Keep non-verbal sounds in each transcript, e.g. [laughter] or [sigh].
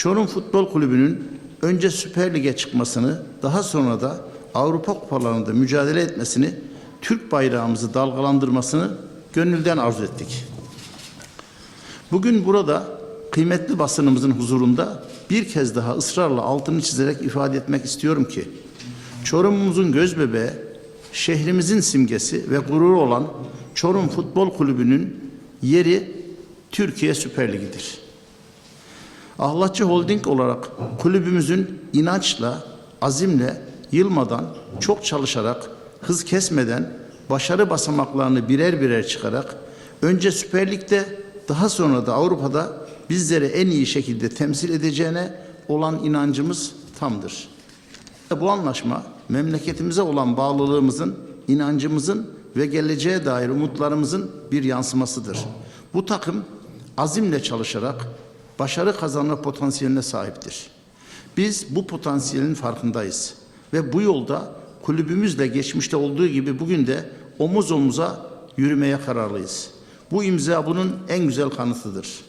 Çorum Futbol Kulübü'nün önce Süper Lig'e çıkmasını, daha sonra da Avrupa kupalarında mücadele etmesini, Türk bayrağımızı dalgalandırmasını gönülden arzu ettik. Bugün burada kıymetli basınımızın huzurunda bir kez daha ısrarla altını çizerek ifade etmek istiyorum ki Çorum'umuzun gözbebeği, şehrimizin simgesi ve gururu olan Çorum Futbol Kulübü'nün yeri Türkiye Süper Ligi'dir. Ahlatçı Holding olarak kulübümüzün inançla, azimle, yılmadan, çok çalışarak, hız kesmeden, başarı basamaklarını birer birer çıkarak, önce Süper Lig'de, daha sonra da Avrupa'da bizleri en iyi şekilde temsil edeceğine olan inancımız tamdır. Bu anlaşma memleketimize olan bağlılığımızın, inancımızın ve geleceğe dair umutlarımızın bir yansımasıdır. Bu takım azimle çalışarak başarı kazanma potansiyeline sahiptir. Biz bu potansiyelin farkındayız ve bu yolda kulübümüzle geçmişte olduğu gibi bugün de omuz omuza yürümeye kararlıyız. Bu imza bunun en güzel kanıtıdır.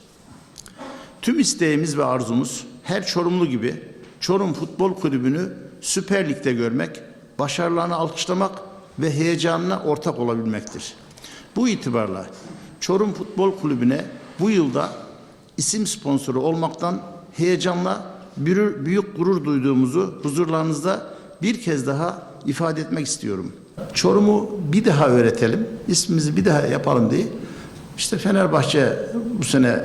Tüm isteğimiz ve arzumuz her Çorumlu gibi Çorum Futbol Kulübü'nü Süper Lig'de görmek, başarılarını alkışlamak ve heyecanına ortak olabilmektir. Bu itibarla Çorum Futbol Kulübü'ne bu yılda isim sponsoru olmaktan heyecanla büyük gurur duyduğumuzu huzurlarınızda bir kez daha ifade etmek istiyorum. Çorum'u bir daha öğretelim, ismimizi bir daha yapalım diye. İşte Fenerbahçe bu sene e,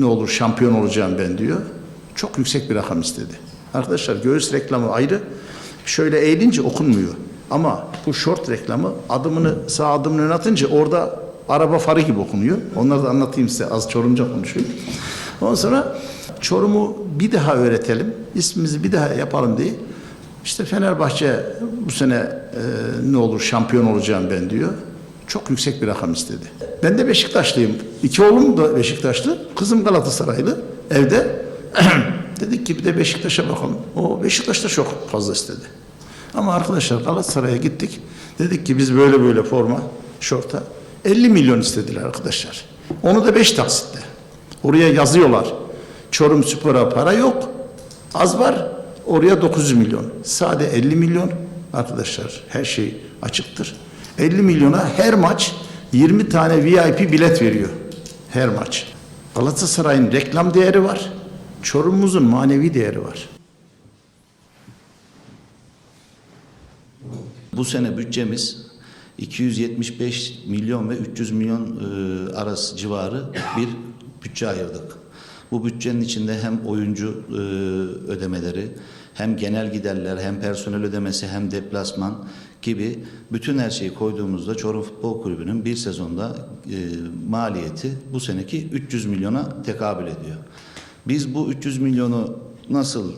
ne olur şampiyon olacağım ben diyor. Çok yüksek bir rakam istedi. Arkadaşlar göğüs reklamı ayrı. Şöyle eğilince okunmuyor. Ama bu short reklamı adımını sağ adımını atınca orada araba farı gibi okunuyor. Onları da anlatayım size az Çorumca konuşuyor. Ondan sonra Çorum'u bir daha öğretelim. ismimizi bir daha yapalım diye. İşte Fenerbahçe bu sene e, ne olur şampiyon olacağım ben diyor. Çok yüksek bir rakam istedi. Ben de Beşiktaşlıyım. İki oğlum da Beşiktaşlı. Kızım Galatasaraylı. Evde [clears throat] dedik ki bir de Beşiktaş'a bakalım. O Beşiktaş da çok fazla istedi. Ama arkadaşlar Galatasaray'a gittik. Dedik ki biz böyle böyle forma, şorta. 50 milyon istediler arkadaşlar. Onu da 5 taksitle. Oraya yazıyorlar. Çorum Spor'a para yok. Az var. Oraya 900 milyon. Sade 50 milyon. Arkadaşlar her şey açıktır. 50 milyona her maç 20 tane VIP bilet veriyor. Her maç. Galatasaray'ın reklam değeri var. Çorum'umuzun manevi değeri var. Bu sene bütçemiz 275 milyon ve 300 milyon e, arası civarı bir bütçe ayırdık. Bu bütçenin içinde hem oyuncu e, ödemeleri, hem genel giderler, hem personel ödemesi, hem deplasman gibi bütün her şeyi koyduğumuzda Çorum Futbol Kulübü'nün bir sezonda e, maliyeti bu seneki 300 milyona tekabül ediyor. Biz bu 300 milyonu nasıl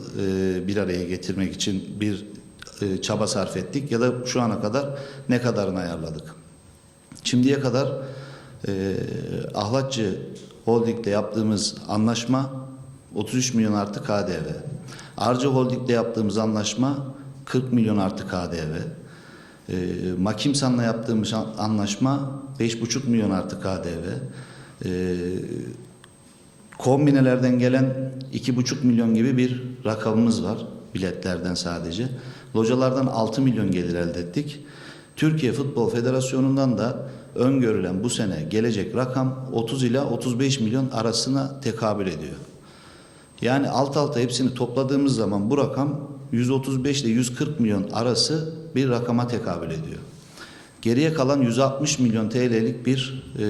bir araya getirmek için bir e, çaba sarf ettik ya da şu ana kadar ne kadarını ayarladık? Şimdiye kadar e, Ahlatçı Holding'le yaptığımız anlaşma 33 milyon artı KDV. Arca Holding'le yaptığımız anlaşma 40 milyon artı KDV. E, Makimsan'la yaptığımız an- anlaşma 5,5 milyon artı KDV. E, kombinelerden gelen 2,5 milyon gibi bir rakamımız var biletlerden sadece. Localardan 6 milyon gelir elde ettik. Türkiye Futbol Federasyonu'ndan da öngörülen bu sene gelecek rakam 30 ila 35 milyon arasına tekabül ediyor. Yani alt alta hepsini topladığımız zaman bu rakam 135 ile 140 milyon arası bir rakama tekabül ediyor. Geriye kalan 160 milyon TL'lik bir e,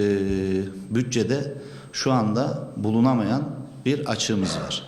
bütçede şu anda bulunamayan bir açığımız var.